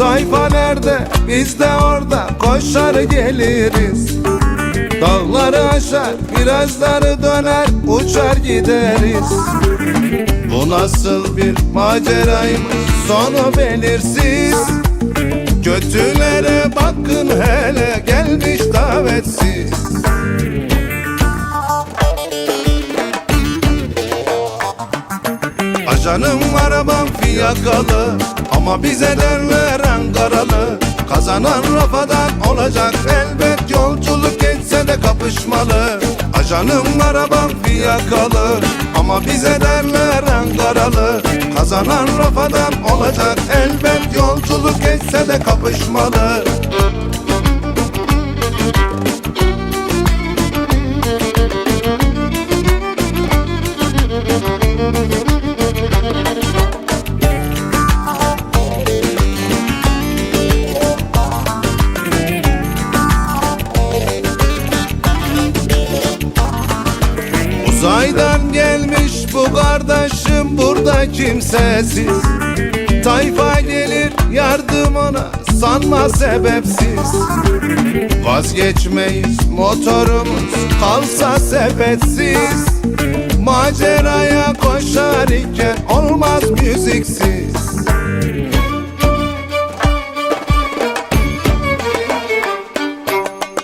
Tayfa nerede? Biz de orada koşar geliriz. Dağları aşar virajları döner uçar gideriz. Bu nasıl bir maceraymış sonu belirsiz. Kötülere bakın hele gelmiş davetsiz Ajanım arabam fiyakalı. Ama bize derler Ankaralı. Kazanan rafadan olacak elbet. Yolculuk etse de kapışmalı. Ajanım arabam fiyakalı. Ama bize derler Ankaralı. Kazanan rafadan olacak elbet. Yolculuk etse de kapışmalı Uzaydan gelmiş bu kardeşim burada kimsesiz. Tayfa gelir yardım ona sanma sebepsiz. Vazgeçmeyiz motorumuz kalsa sepetsiz Maceraya koşar iken olmaz müziksiz.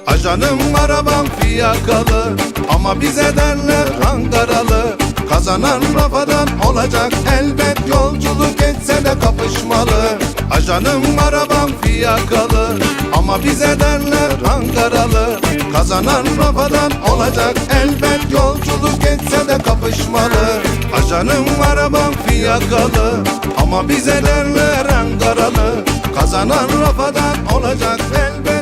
Ajanım arabam fiyakalı Ama bize derler Ankaralı Kazanan rafadan olacak elbet. Yolculuk etse de kapışmalı Ajanım arabam fiyakalı. Ama bize derler Ankaralı Kazanan rafadan olacak elbet. Yolculuk etse de kapışmalı Ajanım arabam fiyakalı. Ama bize derler Ankaralı Kazanan rafadan olacak elbet